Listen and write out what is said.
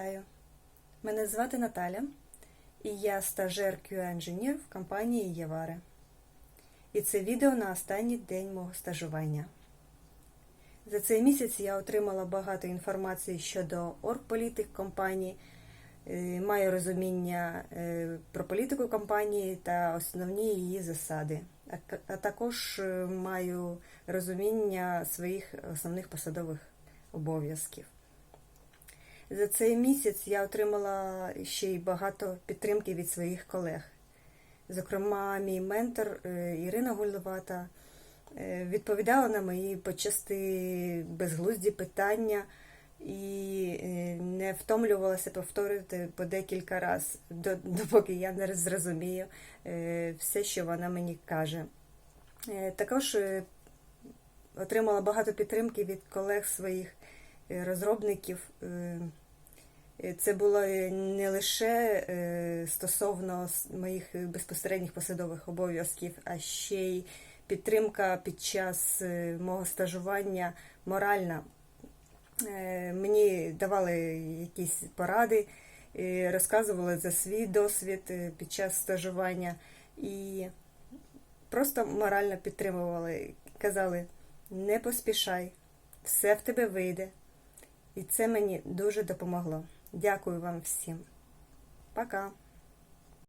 Вітаю! Мене звати Наталя, і я стажер QA-інженер в компанії Євари. І це відео на останній день мого стажування. За цей місяць я отримала багато інформації щодо оргполітик компанії, е, маю розуміння е, про політику компанії та основні її засади, а також е, маю розуміння своїх основних посадових обов'язків. За цей місяць я отримала ще й багато підтримки від своїх колег. Зокрема, мій ментор е, Ірина Гульновата е, відповідала на мої почасти безглузді питання і е, не втомлювалася повторити по декілька разів, до- допоки я не зрозумію все, що вона мені каже. Також отримала багато підтримки від колег своїх розробників. Е, Е, Це було е, не лише е, стосовно моїх безпосередніх посадових обов'язків, а ще й підтримка під час е, мого стажування моральна. Е, Мені давали якісь поради, е, розказували за свій досвід е, під час стажування і просто морально підтримували. Казали, не поспішай, все в тебе вийде. І це мені дуже допомогло. Дякую вам всім. Пока.